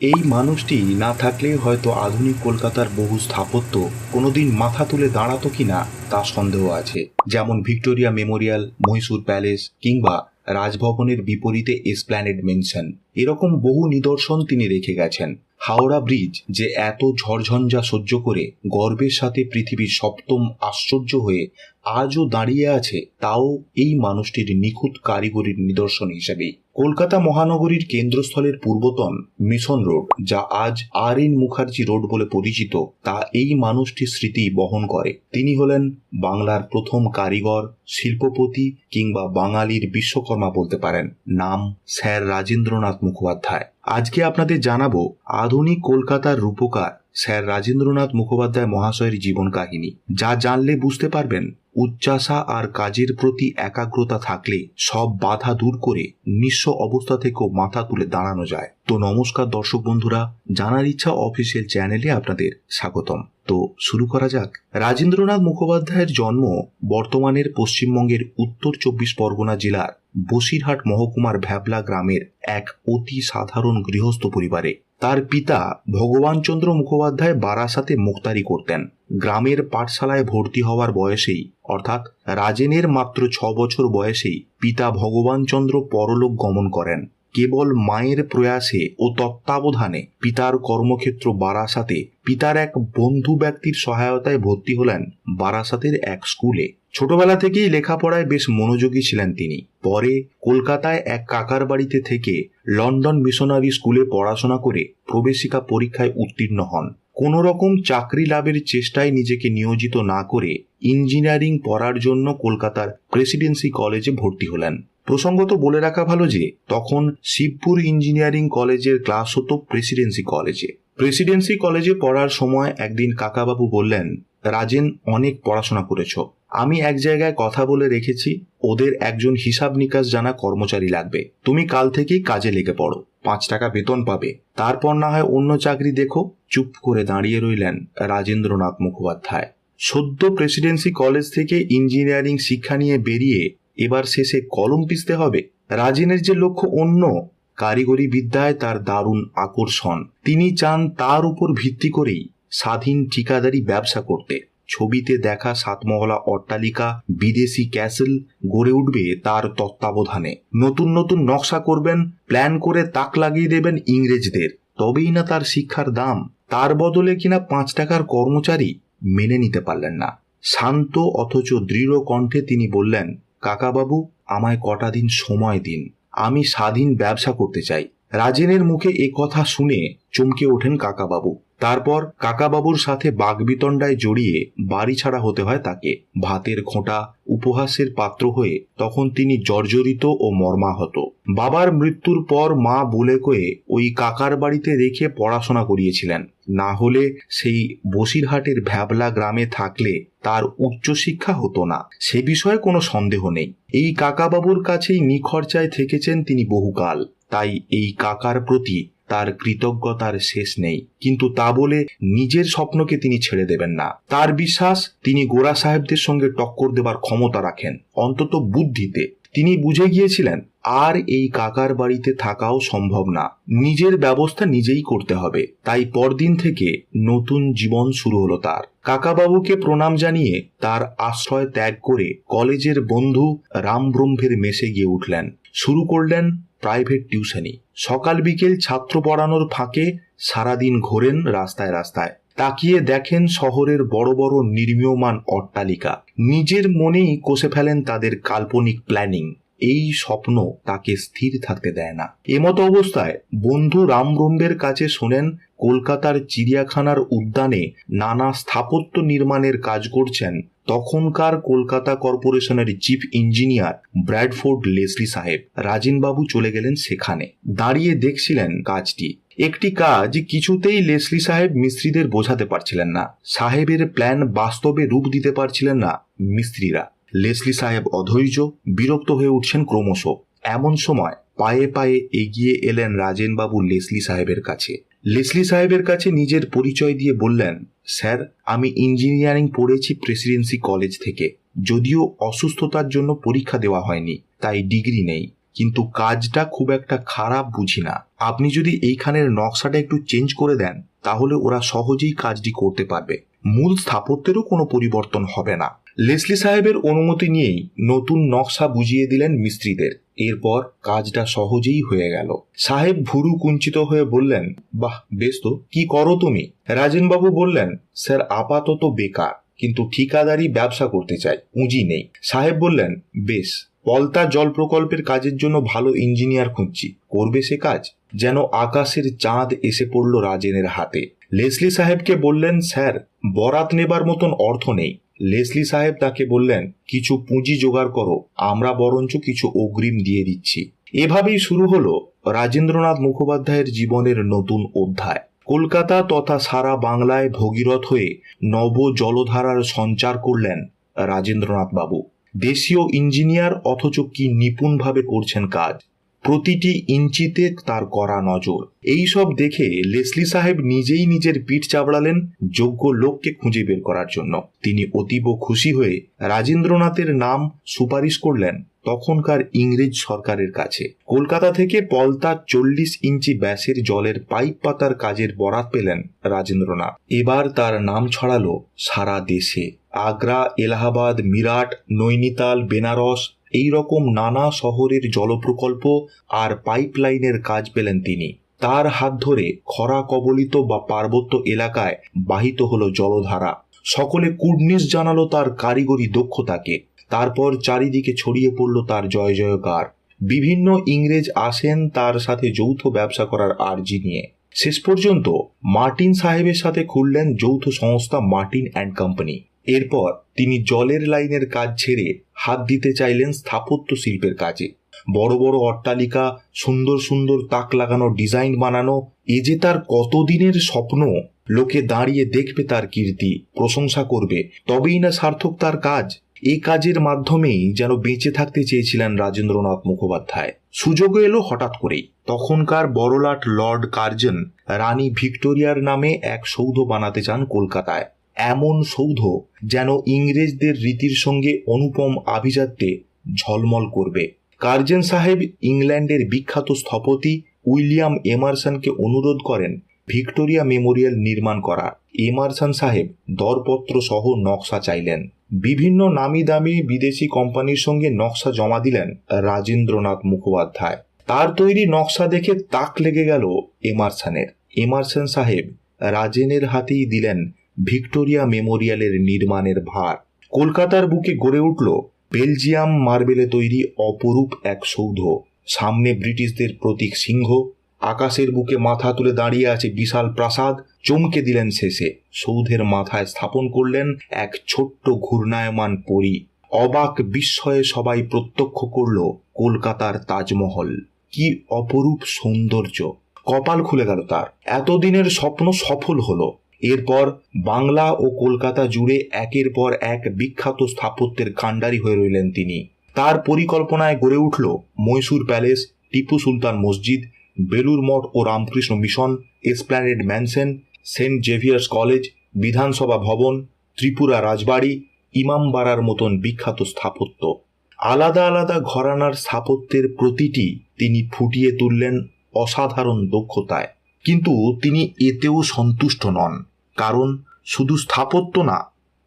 এই মানুষটি না থাকলে হয়তো আধুনিক কলকাতার বহু স্থাপত্য কোনোদিন মাথা তুলে দাঁড়াতো কিনা তা সন্দেহ আছে। যেমন ভিক্টোরিয়া মেমোরিয়াল, মহীশূর প্যালেস কিংবা রাজভবনের বিপরীতে এসপ্ল্যানেড মেনশন। এরকম বহু নিদর্শন তিনি রেখে গেছেন। হাওড়া ব্রিজ যে এত ঝড়ঝঞ্ঝা সহ্য করে গর্বের সাথে পৃথিবীর সপ্তম আশ্চর্য হয়ে আজও দাঁড়িয়ে আছে, তাও এই মানুষটির নিখুঁত কারিগরির নিদর্শন হিসেবেই। কলকাতা মহানগরীর কেন্দ্রস্থলের পূর্বতন মিশন রোড, যা আজ আর এন মুখার্জি রোড বলে পরিচিত, তা এই মানুষটির স্মৃতি বহন করে। তিনি হলেন বাংলার প্রথম কারিগর, শিল্পপতি কিংবা বাঙালির বিশ্বকর্মা বলতে পারেন। নাম স্যার রাজেন্দ্রনাথ মুখোপাধ্যায়। আজকে আপনাদের জানাব আধুনিক কলকাতার রূপকার স্যার রাজেন্দ্রনাথ মুখোপাধ্যায় মহাশয়ের জীবন কাহিনী। যা জানলে বুঝতে পারবেন উচ্চাসা আর কাজের প্রতি একাগ্রতা থাকলে সব বাধা দূর করে নিঃস্ব অবস্থা থেকেও মাথা তুলে দাঁড়ানো যায়। তো নমস্কার দর্শক বন্ধুরা, জানার ইচ্ছা অফিসিয়াল চ্যানেলে আপনাদের স্বাগতম। তো শুরু করা যাক। রাজেন্দ্রনাথ মুখোপাধ্যায়ের জন্ম বর্তমানের পশ্চিমবঙ্গের উত্তর চব্বিশ পরগনা জেলার বসিরহাট মহকুমার ভ্যাবলা গ্রামের এক অতি সাধারণ গৃহস্থ পরিবারে। তার পিতা ভগবানচন্দ্র মুখোপাধ্যায় বারাসাতে মুক্তারি করতেন। গ্রামের পাঠশালায় ভর্তি হওয়ার বয়সেই, অর্থাৎ রাজেনের মাত্র ছ বছর বয়সেই পিতা ভগবানচন্দ্র পরলোক গমন করেন। কেবল মায়ের প্রয়াসে ও তত্ত্বাবধানে পিতার কর্মক্ষেত্র বারাসাতে পিতার এক বন্ধু ব্যক্তির সহায়তায় ভর্তি হলেন বারাসাতের এক স্কুলে। ছোটবেলা থেকেই লেখাপড়ায় বেশ মনোযোগী ছিলেন তিনি। পরে কলকাতায় এক কাকার বাড়িতে থেকে লন্ডন মিশনারি স্কুলে পড়াশোনা করে প্রবেশিকা পরীক্ষায় উত্তীর্ণ হন। কোনো রকম চাকরি লাভের চেষ্টায় নিজেকে নিয়োজিত না করে ইঞ্জিনিয়ারিং পড়ার জন্য কলকাতার প্রেসিডেন্সি কলেজে ভর্তি হলেন। প্রসঙ্গত বলে রাখা ভালো যে, তখন শিবপুর ইঞ্জিনিয়ারিং কলেজের ক্লাস হতো প্রেসিডেন্সি কলেজে। প্রেসিডেন্সি কলেজে পড়ার সময় একদিন কাকাবাবু বললেন রাজেন, অনেক পড়াশোনা করেছ। আমি এক জায়গায় কথা বলে রেখেছি, ওদের একজন হিসাব নিকাশ জানা কর্মচারী লাগবে। তুমি কাল থেকেই কাজে লেগে পড়ো, পাঁচ টাকা বেতন পাবে। তারপর না হয় অন্য চাকরি দেখো। চুপ করে দাঁড়িয়ে রইলেন রাজেন্দ্রনাথ মুখোপাধ্যায়। সদ্য প্রেসিডেন্সি কলেজ থেকে ইঞ্জিনিয়ারিং শিক্ষা নিয়ে বেরিয়ে এবার শেষে কলম পিসতে হবে? রাজেনের যে লক্ষ্য অন্য কারিগরি বিদ্যায় তার দারুণ আকর্ষণ। তিনি চান তার উপর ভিত্তি করেই স্বাধীন ঠিকাদারি ব্যবসা করতে। ছবিতে দেখা সাতমহলা অট্টালিকা, বিদেশি ক্যাসেল গড়ে উঠবে তার তত্ত্বাবধানে। নতুন নতুন নকশা করবেন, প্ল্যান করে তাক লাগিয়ে দেবেন ইংরেজদের। তবেই না তার শিক্ষার দাম। তার বদলে কিনা পাঁচ টাকার কর্মচারী মেনে নিতে পারলেন না। শান্ত অথচ দৃঢ় কণ্ঠে তিনি বললেন, কাকাবাবু, আমায় কটা দিন সময় দিন। আমি স্বাধীন ব্যবসা করতে চাই। রাজেনের মুখে এ কথা শুনে চমকে ওঠেন কাকাবাবু। তারপর কাকাবাবুর সাথে বাগবিতণ্ডায় জড়িয়ে বাড়ি ছাড়া হতে হয় তাকে। ভাতের খোঁটা, উপহাসের পাত্র হয়ে তখন তিনি জর্জরিত ও মর্মাহত। বাবার মৃত্যুর পর মা বলে কয়ে ওই কাকার বাড়িতে রেখে পড়াশোনা করিয়েছিলেন। না হলে সেই বসিরহাটের ভ্যাবলা গ্রামে থাকলে তার উচ্চশিক্ষা হতো না। সে বিষয়ে কোনো সন্দেহ নেই। এই কাকাবাবুর কাছেই নিখরচায় থেকেছেন তিনি বহুকাল। তাই এই কাকার প্রতি তার কৃতজ্ঞতার শেষ নেই। কিন্তু তা বলে নিজের স্বপ্নকে তিনি ছেড়ে দেবেন না। তার বিশ্বাস, তিনি গোরা সাহেবদের সঙ্গে টক্কর দেবার ক্ষমতা রাখেন, অন্তত বুদ্ধিতে। তিনি বুঝে গিয়েছিলেন, আর এই কাকার বাড়িতে থাকাও সম্ভব না। নিজের ব্যবস্থা নিজেই করতে হবে। তাই পরদিন থেকে নতুন জীবন শুরু হলো তার। কাকাবাবুকে প্রণাম জানিয়ে তার আশ্রয় ত্যাগ করে কলেজের বন্ধু রামব্রহ্মের মেসে গিয়ে উঠলেন। শুরু করলেন প্রাইভেট টিউশনি সকাল বিকেল ছাত্র পড়ানোর ফাঁকে সারাদিন ঘোরেন রাস্তায় রাস্তায়। তাকিয়ে দেখেন শহরের বড় বড় নির্মীয়মান অট্টালিকা। নিজের মনেই কষে ফেলেন তাদের কাল্পনিক প্ল্যানিং। এই স্বপ্ন তাকে স্থির থাকতে দেয় না। এমত অবস্থায় বন্ধু রামব্রহ্মের কাছে শোনেন কলকাতার চিড়িয়াখানার উদ্যানে নানা স্থাপত্য নির্মাণের কাজ করছেন তখনকার কলকাতা কর্পোরেশনের চিফ ইঞ্জিনিয়ার ব্র্যাডফোর্ড লেসলি সাহেব। রাজেনবাবু চলে গেলেন সেখানে। দাঁড়িয়ে দেখছিলেন কাজটি। একটি কাজ কিছুতেই লেসলি সাহেব মিস্ত্রিদের বোঝাতে পারছিলেন না। সাহেবের প্ল্যান বাস্তবে রূপ দিতে পারছিলেন না মিস্ত্রিরা। লেসলি সাহেব অধৈর্য, বিরক্ত হয়ে উঠছেন ক্রমশ। এমন সময় পায়ে পায়ে এগিয়ে এলেন রাজেনবাবু লেসলি সাহেবের কাছে। লেসলি সাহেবের কাছে নিজের পরিচয় দিয়ে বললেন, স্যার, আমি ইঞ্জিনিয়ারিং পড়েছি প্রেসিডেন্সি কলেজ থেকে। যদিও অসুস্থতার জন্য পরীক্ষা দেওয়া হয়নি, তাই ডিগ্রি নেই। কিন্তু কাজটা খুব একটা খারাপ বুঝি না। আপনি যদি এইখানের নকশাটা একটু চেঞ্জ করে দেন, তাহলে ওরা সহজেই কাজটি করতে পারবে। মূল স্থাপত্যেরও কোনো পরিবর্তন হবে না। লেসলি সাহেবের অনুমতি নিয়েই নতুন নকশা বুঝিয়ে দিলেন মিস্ত্রিদের। এরপর কাজটা সহজেই হয়ে গেল। সাহেব ভুরু কুঞ্চিত হয়ে বললেন, বাহ, বেশ তো, কি করো তুমি? রাজেনবাবু বললেন, স্যার, আপাতত বেকার, কিন্তু ঠিকাদারি ব্যবসা করতে চাই, পুঁজি নেই। সাহেব বললেন, বেশ, পলতা জল প্রকল্পের কাজের জন্য ভালো ইঞ্জিনিয়ার খুঁজছি, করবে সে কাজ? যেন আকাশের চাঁদ এসে পড়ল রাজেনের হাতে। লেসলি সাহেবকে বললেন, স্যার, বরাত নেবার মতন অর্থ নেই লেসলি সাহেব তাকে বললেন, কিছু পুঁজি জোগাড় করো, আমরা বরঞ্চ কিছু অগ্রিম দিয়ে দিচ্ছি। এভাবেই শুরু হলো রাজেন্দ্রনাথ মুখোপাধ্যায়ের জীবনের নতুন অধ্যায়। কলকাতা তথা সারা বাংলায় ভগীরথ হয়ে নব জলধারার সঞ্চার করলেন রাজেন্দ্রনাথ বাবু দেশীয় ইঞ্জিনিয়ার অথচ কি নিপুণভাবে করছেন কাজ। প্রতিটি ইঞ্চিতে তার করা নজর। এই সব দেখে লেসলি সাহেব নিজেই নিজের পিঠ চাবড়ালেন যোগ্য লোককে খুঁজে বের করার জন্য। তিনি অতীব খুশি হয়ে রাজেন্দ্রনাথের নাম সুপারিশ করলেন তখনকার ইংরেজ সরকারের কাছে। কলকাতা থেকে পলতা চল্লিশ ইঞ্চি ব্যাসের জলের পাইপ পাতার কাজের বরাত পেলেন রাজেন্দ্রনাথ। এবার তার নাম ছড়ালো সারা দেশে। আগ্রা, এলাহাবাদ, মিরাট, নৈনিতাল, বেনারস এই রকম নানা শহরের জলপ্রকল্প আর পাইপলাইনের কাজ পেলেন তিনি। তার হাত ধরে খরা কবলিত বা পার্বত্য এলাকায় বাহিত হলো জলধারা। সকলে কুর্নিশ জানালো তার কারিগরি দক্ষতাকে। তারপর চারিদিকে ছড়িয়ে পড়ল তার জয় জয়কার। বিভিন্ন ইংরেজ আসেন তার সাথে যৌথ ব্যবসা করার আর্জি নিয়ে। শেষ পর্যন্ত মার্টিন সাহেবের সাথে খুললেন যৌথ সংস্থা মার্টিন অ্যান্ড কোম্পানি। এরপর তিনি জলের লাইনের কাজ ছেড়ে হাত দিতে চাইলেন স্থাপত্য শিল্পের কাজে। বড় বড় অট্টালিকা, সুন্দর সুন্দর তাক লাগানো, ডিজাইন বানানো, এ যে তার কতদিনের স্বপ্ন, লোকে দাঁড়িয়ে দেখবে তার কীর্তি, প্রশংসা করবে। তবেই না সার্থক তার কাজ। এই কাজের মাধ্যমেই যেন বেঁচে থাকতে চেয়েছিলেন রাজেন্দ্রনাথ মুখোপাধ্যায়। সুযোগ এলো হঠাৎ করেই। তখনকার বড়লাট লর্ড কার্জন রানী ভিক্টোরিয়ার নামে এক সৌধ বানাতে চান কলকাতায়। এমন সৌধ যেন ইংরেজদের রীতির সঙ্গে অনুপম আভিজাত্যে ঝলমল করবে। কার্জন সাহেব ইংল্যান্ডের বিখ্যাত স্থপতি উইলিয়াম এমারসনকে অনুরোধ করেন ভিক্টোরিয়া মেমোরিয়াল নির্মাণ করা। এমারসন সাহেব দরপত্র সহ নকশা চাইলেন। বিভিন্ন নামি দামি বিদেশি কোম্পানির সঙ্গে নকশা জমা দিলেন রাজেন্দ্রনাথ মুখোপাধ্যায়। তার তৈরি নকশা দেখে তাক লেগে গেল এমারসনের। এমারসন সাহেব রাজেনের হাতেই দিলেন ভিক্টোরিয়া মেমোরিয়ালের নির্মাণের ভার। কলকাতার বুকে গড়ে উঠল বেলজিয়াম মার্বেলে তৈরি অপরূপ এক সৌধ। সামনে ব্রিটিশদের প্রতীক সিংহ, আকাশের বুকে মাথা তুলে দাঁড়িয়ে আছে বিশাল প্রাসাদ, চমকে দিলেন শেষে। সৌধের মাথায় স্থাপন করলেন এক ছোট্ট ঘূর্ণায়মান পরী। অবাক বিস্ময়ে সবাই প্রত্যক্ষ করল কলকাতার তাজমহল। কি অপরূপ সৌন্দর্য। কপাল খুলে গেল তার। এতদিনের স্বপ্ন সফল হলো। এরপর বাংলা ও কলকাতা জুড়ে একের পর এক বিখ্যাত স্থাপত্যের কাণ্ডারি হয়ে রইলেন তিনি। তার পরিকল্পনায় গড়ে উঠল মৈসুর প্যালেস, টিপু সুলতান মসজিদ বেলুর মঠ ও Ramakrishna mission, Esplanade mansion, saint Xavier's college, Bidhansabha Bhavan, Tripura রাজবাড়ি, ইমামবাড়ার মতন বিখ্যাত স্থাপত্য। আলাদা আলাদা ঘরানার স্থাপত্যের প্রতিটি তিনি ফুটিয়ে তুললেন অসাধারণ দক্ষতায়। কিন্তু তিনি এতেও সন্তুষ্ট নন। কারণ শুধু স্থাপত্য না,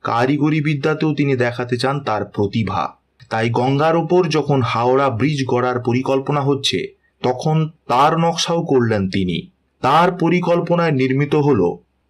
কারিগরি বিদ্যাতেও তিনি দেখাতে চান তার প্রতিভা। তাই গঙ্গার ওপর যখন হাওড়া ব্রিজ গড়ার পরিকল্পনা হচ্ছে, তখন তার নকশাও করলেন তিনি। তার পরিকল্পনায় নির্মিত হল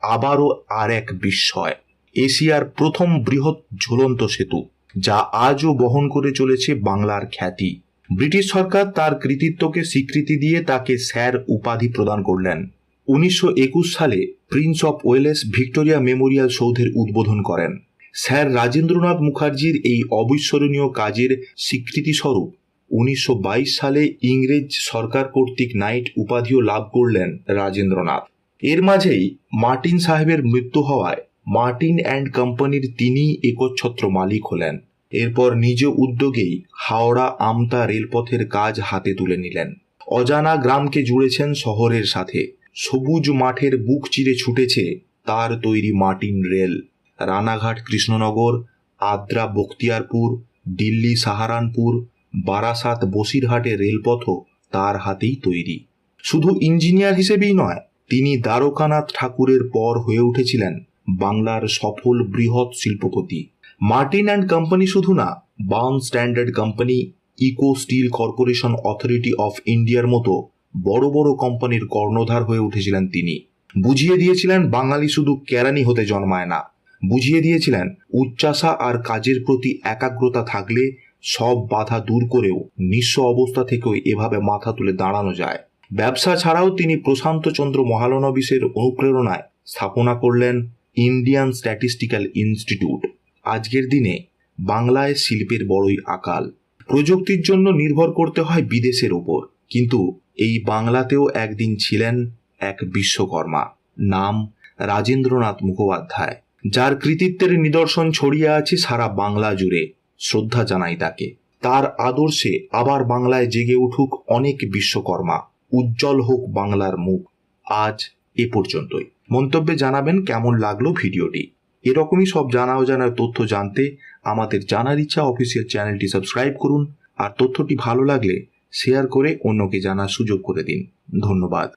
আবারও আর এক বিস্ময়, এশিয়ার প্রথম বৃহৎ ঝুলন্ত সেতু, যা আজও বহন করে চলেছে বাংলার খ্যাতি। ব্রিটিশ সরকার তার কৃতিত্বকে স্বীকৃতি দিয়ে তাকে স্যার উপাধি প্রদান করলেন। উনিশশো একুশ সালে Prince of Wales Victoria Memorial সৌধের উদ্বোধন করেন। স্যার রাজেন্দ্রনাথ মুখার্জির এই অবিস্মরণীয় কাজের স্বীকৃতিস্বরূপ উনিশশো বাইশ সালে ইংরেজ সরকার কর্তৃক নাইট উপাধিও লাভ করলেন রাজেন্দ্রনাথ। এর মাঝেই মার্টিন সাহেবের মৃত্যু হওয়ায় মার্টিন অ্যান্ড কোম্পানির তিনি একচ্ছত্র মালিক হলেন। এরপর নিজ উদ্যোগেই হাওড়া আমতা রেলপথের কাজ হাতে তুলে নিলেন। অজানা গ্রামকে জুড়েছেন শহরের সাথে। সবুজ মাঠের বুক চিরে ছুটেছে তার তৈরি মার্টিন রেল। রানাঘাট, কৃষ্ণনগর, আদ্রা, বখতিয়ারপুর, দিল্লি, সাহারানপুর, বারাসাত বসিরহাটের রেলপথও তার হাতেই তৈরি। শুধু ইঞ্জিনিয়ার হিসেবেই নয়, তিনি দ্বারকানাথ ঠাকুরের পর হয়ে উঠেছিলেন বাংলার সফল বৃহৎ শিল্পপতি। মার্টিন অ্যান্ড কোম্পানি শুধু না, Burn Standard company, eco steel corporation authority of ইন্ডিয়ার মতো বড় বড় কোম্পানির কর্ণধার হয়ে উঠেছিলেন তিনি। বুঝিয়ে দিয়েছিলেন বাঙালি শুধু কেরানি হতে জন্মায় না। বুঝিয়ে দিয়েছিলেন উচ্চাসা আর কাজের প্রতি একাগ্রতা থাকলে সব বাধা দূর করেও নিঃস্ব অবস্থা থেকেও এভাবে মাথা তুলে দাঁড়ানো যায়। ব্যবসা ছাড়াও তিনি প্রশান্তচন্দ্র মহালনবিসের অনুপ্রেরণায় স্থাপনা করলেন ইন্ডিয়ান স্ট্যাটিস্টিক্যাল ইনস্টিটিউট। আজকের দিনে বাংলায় শিল্পের বড়ই আকাল। প্রযুক্তির জন্য নির্ভর করতে হয় বিদেশের ওপর। কিন্তু এই বাংলাতেও একদিন ছিলেন এক বিশ্বকর্মা, নাম রাজেন্দ্রনাথ মুখোপাধ্যায়, যার কৃতিত্বের নিদর্শন ছড়িয়ে আছে সারা বাংলা জুড়ে। শ্রদ্ধা জানাই তাকে। তার আদর্শে আবার বাংলায় জেগে উঠুক অনেক বিশ্বকর্মা। উজ্জ্বল হোক বাংলার মুখ। আজ এ পর্যন্তই। মন্তব্যে জানাবেন কেমন লাগল ভিডিওটি। এরকমই সব জানা অজানার তথ্য জানতে আমাদের জানার ইচ্ছা অফিসিয়াল চ্যানেলটি সাবস্ক্রাইব করুন। আর তথ্যটি ভালো লাগলে শেয়ার করে অন্যকে জানার সুযোগ করে দিন। ধন্যবাদ।